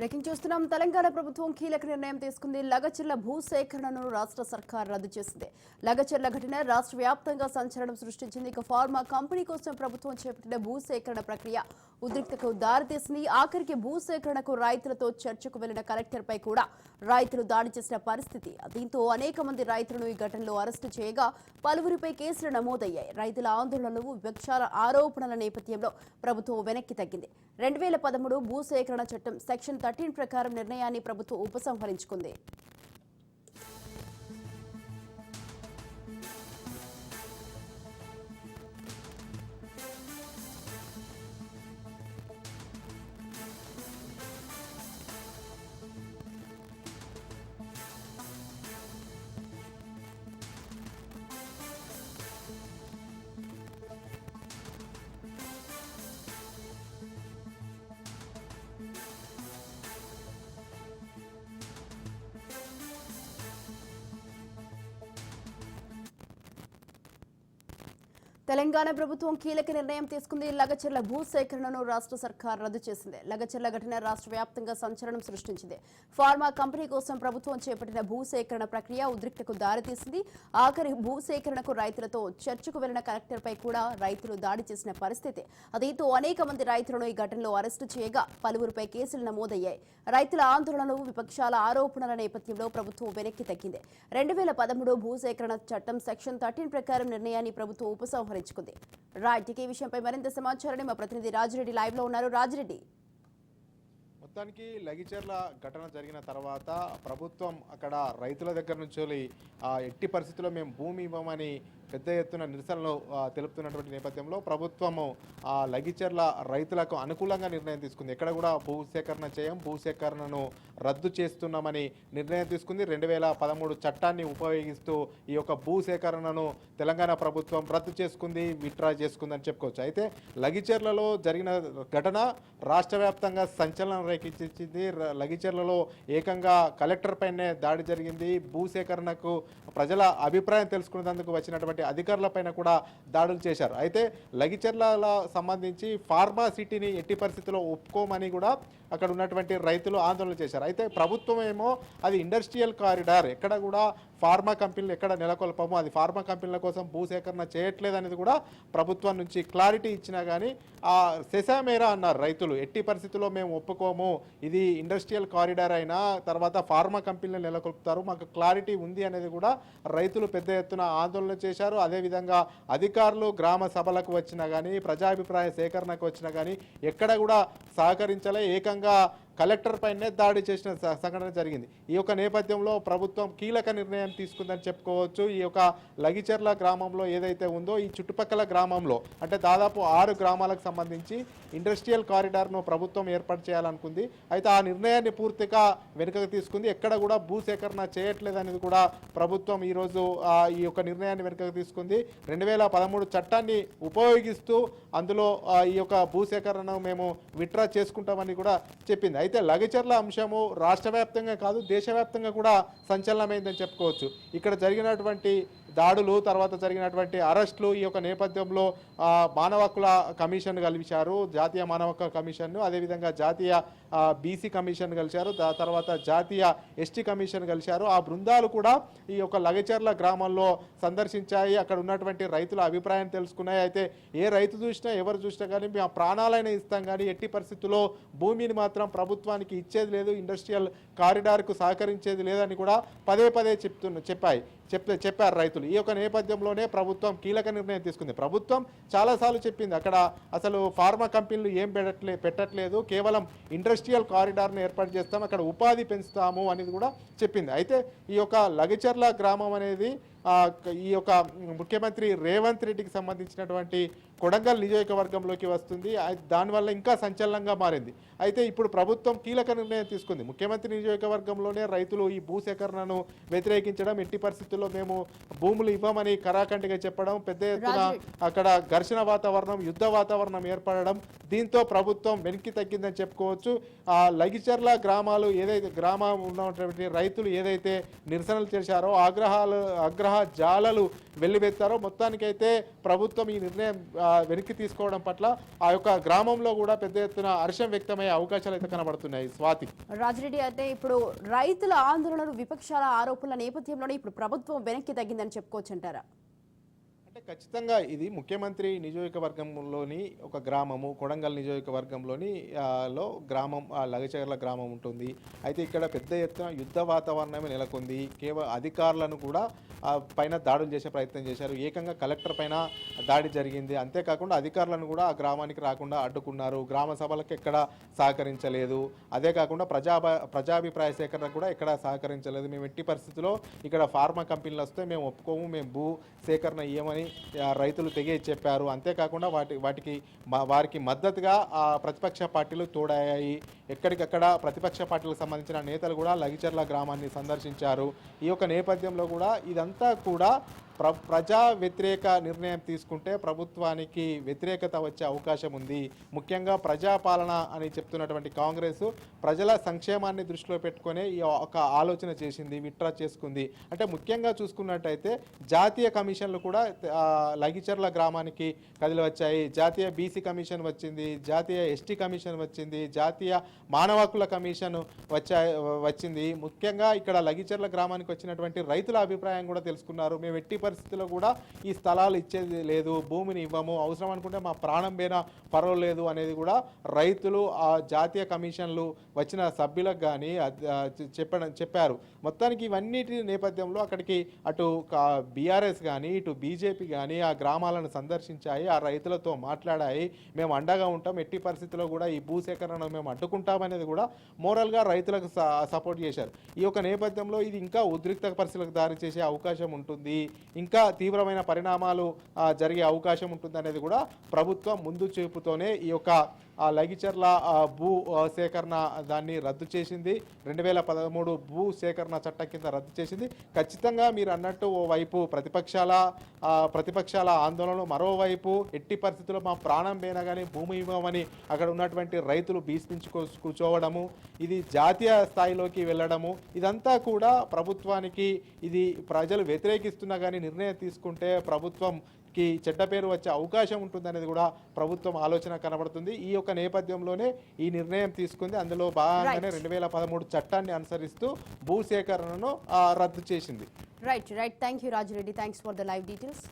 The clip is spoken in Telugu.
బ్రేకింగ్ చూస్తున్నాం. తెలంగాణ ప్రభుత్వం కీలక నిర్ణయం తీసుకుంది. లగచర్ల భూసేకరణను రాష్ట్ర సర్కార్ రద్దు చేసింది. లగచర్ల ఘటన రాష్ట్ర వ్యాప్తంగా సంచలనం సృష్టించింది. ఇక ఫార్మా కంపెనీ కోసం ప్రభుత్వం చేపట్టిన భూసేకరణ ప్రక్రియ ఉద్రిక్తకు దారితీసింది. ఆఖరికి భూసేకరణకు రైతులతో చర్చకు వెళ్ళిన కలెక్టర్పై కూడా రైతులు దాడి చేసిన పరిస్థితి. దీంతో అనేక మంది రైతులను ఈ ఘటనలో అరెస్టు చేయగా పలువురిపై కేసులు నమోదయ్యాయి. రైతుల ఆందోళనలు వివక్షాల ఆరోపణల నేపథ్యంలో ప్రభుత్వం వెనక్కి తగ్గింది. రెండు వేల పదమూడు భూసేకరణ చట్టం సెక్షన్ థర్టీన్ ప్రకారం నిర్ణయాన్ని ప్రభుత్వం ఉపసంహరించుకుంది. తెలంగాణ ప్రభుత్వం కీలక నిర్ణయం తీసుకుంది. లగచర్ల భూసేకరణను రాష్ట్ర సర్కార్ రద్దు చేసింది. లగచర్ల ఘటన రాష్ట్ర వ్యాప్తంగా సంచలనం సృష్టించింది. ఫార్మా కంపెనీ కోసం ప్రభుత్వం చేపట్టిన భూసేకరణ ప్రక్రియ ఉద్రిక్తకు దారితీసింది. ఆఖరి భూసేకరణకు రైతులతో చర్చకు వెళ్ళిన కలెక్టర్పై కూడా రైతులు దాడి చేసిన పరిస్థితి. దీంతో అనేక మంది రైతులను ఈ ఘటనలో అరెస్టు చేయగా పలువురిపై కేసులు నమోదయ్యాయి. రైతుల ఆందోళనలు విపక్షాల ఆరోపణల నేపథ్యంలో ప్రభుత్వం వెనక్కి తగ్గింది. రెండు వేల పదమూడు భూసేకరణ చట్టం సెక్షన్ థర్టీన్ ప్రకారం నిర్ణయాన్ని ప్రభుత్వం ఉపసంహరించుకుంది రైట్ ఈ విషయంపై మరింత సమాచారాన్ని మా ప్రతినిధి రాజిరెడ్డి లైవ్లో ఉన్నారు. రాజిరెడ్డి. మొత్తానికి లగిచర్ల ఘటన జరిగిన తర్వాత ప్రభుత్వం అక్కడ రైతుల దగ్గర నుంచి ఆ, ఎట్టి పరిస్థితుల్లో మేము భూమి ఇవ్వమని పెద్ద ఎత్తున నిరసనలు తెలుపుతున్నటువంటి నేపథ్యంలో ప్రభుత్వము ఆ లగిచర్ల రైతులకు అనుకూలంగా నిర్ణయం తీసుకుంది. ఎక్కడ కూడా భూసేకరణ చేయం భూసేకరణను రద్దు చేస్తున్నామని నిర్ణయం తీసుకుంది. రెండు వేల పదమూడు చట్టాన్ని ఉపయోగిస్తూ ఈ యొక్క భూసేకరణను తెలంగాణ ప్రభుత్వం రద్దు చేసుకుంది విత్డ్రా చేసుకుందని చెప్పుకోవచ్చు. అయితే లగిచర్లలో జరిగిన ఘటన రాష్ట్ర వ్యాప్తంగా సంచలనం రేకెత్తించింది. లగిచర్లలో ఏకంగా కలెక్టర్ పైనే దాడి జరిగింది. భూసేకరణకు ప్రజల అభిప్రాయం తెలుసుకునేందుకు వచ్చినటువంటి అధికారులపైన కూడా దాడులు చేశారు. అయితే లగిచెర్ల సంబంధించి ఫార్మా సిటీని ఎట్టి పరిస్థితుల్లో ఒప్పుకోమని కూడా అక్కడ ఉన్నటువంటి రైతులు ఆందోళన చేశారు. అయితే ప్రభుత్వం ఏమో అది ఇండస్ట్రియల్ కారిడార్ ఎక్కడ కూడా ఫార్మా కంపెనీలు ఎక్కడ నెలకొల్పము అది ఫార్మా కంపెనీల కోసం భూసేకరణ చేయట్లేదు అనేది కూడా ప్రభుత్వం నుంచి క్లారిటీ ఇచ్చినా కానీ ఆ సెసామేరా అన్నారు రైతులు. ఎట్టి పరిస్థితుల్లో మేము ఒప్పుకోము ఇది ఇండస్ట్రియల్ కారిడార్ అయినా తర్వాత ఫార్మా కంపెనీలు నెలకొల్పుతారు మాకు క్లారిటీ ఉంది అనేది కూడా రైతులు పెద్ద ఎత్తున ఆందోళన చేశారు. అదేవిధంగా అధికారులు గ్రామ సభలకు వచ్చినా కానీ ప్రజాభిప్రాయ సేకరణకు వచ్చినా కానీ ఎక్కడ కూడా సహకరించలే. ఏకంగా కలెక్టర్ పైనే దాడి చేసిన సంఘటన జరిగింది. ఈ యొక్క నేపథ్యంలో ప్రభుత్వం కీలక నిర్ణయం తీసుకుందని చెప్పుకోవచ్చు. ఈ యొక్క లగిచెర్ల గ్రామంలో ఏదైతే ఉందో ఈ చుట్టుపక్కల గ్రామంలో అంటే దాదాపు ఆరు గ్రామాలకు సంబంధించి ఇండస్ట్రియల్ కారిడార్ను ప్రభుత్వం ఏర్పాటు చేయాలనుకుంది. అయితే ఆ నిర్ణయాన్ని పూర్తిగా వెనుకకు తీసుకుంది. ఎక్కడ కూడా భూసేకరణ చేయట్లేదు అనేది కూడా ప్రభుత్వం ఈరోజు ఈ యొక్క నిర్ణయాన్ని వెనుకకు తీసుకుంది. రెండు వేల పదమూడు చట్టాన్ని ఉపయోగిస్తూ అందులో ఈ యొక్క భూసేకరణను మేము విత్డ్రా చేసుకుంటామని కూడా చెప్పింది. అయితే లగచర్ల అంశము రాష్ట్ర వ్యాప్తంగా కాదు దేశవ్యాప్తంగా కూడా సంచలనమైందని చెప్పుకోవచ్చు. ఇక్కడ జరిగినటువంటి దాడులు తర్వాత జరిగినటువంటి అరెస్టులు ఈ యొక్క నేపథ్యంలో మానవ హక్కుల కమిషన్ కలిశారు జాతీయ మానవ హక్కుల కమిషన్ను అదేవిధంగా జాతీయ బీసీ కమిషన్ కలిశారు దా తర్వాత జాతీయ ఎస్టీ కమిషన్ కలిశారు. ఆ బృందాలు కూడా ఈ యొక్క లగచర్ల గ్రామంలో సందర్శించాయి. అక్కడ ఉన్నటువంటి రైతుల అభిప్రాయం తెలుసుకున్నాయి. అయితే ఏ రైతు చూసినా ఎవరు చూసినా కానీ మేము ప్రాణాలైనా ఇస్తాం కానీ ఎట్టి పరిస్థితుల్లో భూమిని మాత్రం ప్రభుత్వానికి ఇచ్చేది లేదు ఇండస్ట్రియల్ కారిడార్కు సహకరించేది లేదని కూడా పదే పదే చెప్తున్న చెప్పాయి. చెప్పే చెప్పారు రైతులు. ఈ యొక్క నేపథ్యంలోనే ప్రభుత్వం కీలక నిర్ణయం తీసుకుంది. ప్రభుత్వం చాలాసార్లు చెప్పింది. అక్కడ అసలు ఫార్మా కంపెనీలు ఏం పెట్టట్లే పెట్టట్లేదు. కేవలం ఇండస్ట్రియల్ కారిడార్ను ఏర్పాటు చేస్తాం. అక్కడ ఉపాధి పెంచుతాము అనేది కూడా చెప్పింది. అయితే ఈ యొక్క లగచర్ల గ్రామం అనేది ఈ యొక్క ముఖ్యమంత్రి రేవంత్ రెడ్డికి సంబంధించినటువంటి కొడంగల్ నియోజకవర్గంలోకి వస్తుంది. దానివల్ల ఇంకా సంచలనంగా మారింది. అయితే ఇప్పుడు ప్రభుత్వం కీలక నిర్ణయం తీసుకుంది. ముఖ్యమంత్రి నియోజకవర్గంలోనే రైతులు ఈ భూసేకరణను వ్యతిరేకించడం ఎట్టి పరిస్థితుల్లో మేము భూములు ఇవ్వమని కరాఖండిగా చెప్పడం పెద్ద ఎత్తున. అక్కడ ఘర్షణ వాతావరణం యుద్ధ వాతావరణం ఏర్పడడం దీంతో ప్రభుత్వం వెనక్కి తగ్గిందని చెప్పుకోవచ్చు. ఆ లగిచర్ల గ్రామాలు ఏదైతే గ్రామం ఉన్నటువంటి రైతులు ఏదైతే నిరసనలు చేశారో ఆగ్రహాలు ఆగ్రహ తరహా జాలలు వెల్లువెత్తారో మొత్తానికైతే ప్రభుత్వం ఈ నిర్ణయం వెనక్కి తీసుకోవడం పట్ల ఆ యొక్క గ్రామంలో కూడా పెద్ద ఎత్తున హర్షం వ్యక్తమయ్యే అవకాశాలు అయితే కనబడుతున్నాయి. స్వాతి. రాజిరెడ్డి అయితే ఇప్పుడు రైతుల ఆందోళనలు విపక్షాల ఆరోపణల నేపథ్యంలోనే ఇప్పుడు ప్రభుత్వం వెనక్కి తగ్గిందని చెప్పుకోవచ్చు అంటారా? అంటే ఖచ్చితంగా ఇది ముఖ్యమంత్రి నియోజకవర్గంలోని ఒక గ్రామము కొడంగల్ నియోజకవర్గంలోని లో గ్రామం ఆ, లగచర్ల గ్రామం ఉంటుంది. అయితే ఇక్కడ పెద్ద ఎత్తున యుద్ధ వాతావరణమే నెలకొంది. కేవలం అధికారులను కూడా పైన దాడులు చేసే ప్రయత్నం చేశారు. ఏకంగా కలెక్టర్ పైన దాడి జరిగింది. అంతేకాకుండా అధికారులను కూడా ఆ గ్రామానికి రాకుండా అడ్డుకున్నారు. గ్రామ సభలకు ఎక్కడ సహకరించలేదు. అదే కాకుండా ప్రజా ప్రజాభిప్రాయ సేకరణ కూడా ఎక్కడ సహకరించలేదు. మేము ఎట్టి పరిస్థితుల్లో ఇక్కడ ఫార్మా కంపెనీలు వస్తే మేము ఒప్పుకోము మేము భూ సేకరణ ఇవ్వమని రైతులు తెగే చెప్పారు. అంతేకాకుండా వాటి వాటికి వారికి మద్దతుగా ఆ ప్రతిపక్ష పార్టీలు తోడయ్యాయి ఎక్కడికక్కడ ప్రతిపక్ష పార్టీలకు సంబంధించిన నేతలు కూడా లగిచర్ల గ్రామాన్ని సందర్శించారు. ఈ యొక్క నేపథ్యంలో కూడా ఇదంతా కూడా ప్ర ప్రజా వ్యతిరేక నిర్ణయం తీసుకుంటే ప్రభుత్వానికి వ్యతిరేకత వచ్చే అవకాశం ఉంది. ముఖ్యంగా ప్రజాపాలన అని చెప్తున్నటువంటి కాంగ్రెస్ ప్రజల సంక్షేమాన్ని దృష్టిలో పెట్టుకొని ఈ ఒక ఆలోచన చేసింది విట్రా చేసుకుంది. అంటే ముఖ్యంగా చూసుకున్నట్టయితే జాతీయ కమిషన్లు కూడా లగిచర్ల గ్రామానికి కదిలి వచ్చాయి. జాతీయ బీసీ కమిషన్ వచ్చింది జాతీయ ఎస్టీ కమిషన్ వచ్చింది జాతీయ మానవ హక్కుల కమిషన్ వచ్చా వచ్చింది. ముఖ్యంగా ఇక్కడ లగిచర్ల గ్రామానికి వచ్చినటువంటి రైతుల అభిప్రాయం కూడా తెలుసుకున్నారు. మేము ఎట్టి పరిస్థితిలో కూడా ఈ స్థలాలు ఇచ్చేది లేదు భూమిని ఇవ్వము అవసరం అనుకుంటే మా ప్రాణం పైన పర్వాలేదు అనేది కూడా రైతులు ఆ జాతీయ కమిషన్లు వచ్చిన సభ్యులకు కానీ చెప్పడం చెప్పారు. మొత్తానికి ఇవన్నిటి నేపథ్యంలో అక్కడికి అటు బీఆర్ఎస్ కానీ ఇటు బీజేపీ కానీ ఆ గ్రామాలను సందర్శించాయి ఆ రైతులతో మాట్లాడాయి. మేము అండగా ఉంటాం ఎట్టి పరిస్థితిలో కూడా ఈ భూసేకరణను మేము అడ్డుకుంటామనేది కూడా మోరల్గా రైతులకు సపోర్ట్ చేశారు. ఈ యొక్క నేపథ్యంలో ఇది ఇంకా ఉద్రిక్త పరిస్థితులకు దారి చేసే అవకాశం ఉంటుంది. ఇంకా తీవ్రమైన పరిణామాలు జరిగే అవకాశం ఉంటుందనేది కూడా ప్రభుత్వం ముందు చూపుతోనే ఈ యొక్క ఆ లగిచర్ల భూ సేకరణ దాన్ని రద్దు చేసింది. రెండు వేల పదమూడు భూ సేకరణ చట్టం కింద రద్దు చేసింది. ఖచ్చితంగా మీరు అన్నట్టు ఓ వైపు ప్రతిపక్షాల ప్రతిపక్షాల ఆందోళనలు మరోవైపు ఎట్టి పరిస్థితుల్లో మా ప్రాణం పోయినా కానీ భూమి ఇవ్వమని అక్కడ ఉన్నటువంటి రైతులు భీష్మించుకో కూర్చోవడము ఇది జాతీయ స్థాయిలోకి వెళ్ళడము ఇదంతా కూడా ప్రభుత్వానికి ఇది ప్రజలు వ్యతిరేకిస్తున్నా కానీ నిర్ణయం తీసుకుంటే ప్రభుత్వం ప్రభుత్వంకి చెడ్డ పేరు వచ్చే అవకాశం ఉంటుందనేది కూడా ప్రభుత్వం ఆలోచన కనబడుతుంది. ఈ యొక్క నేపథ్యంలోనే ఈ నిర్ణయం తీసుకుంది. అందులో భాగంగానే. రెండు వేల పదమూడు చట్టాన్ని అనుసరిస్తూ భూసేకరణను రద్దు చేసింది. Right right thank you Rajireddy thanks for the live details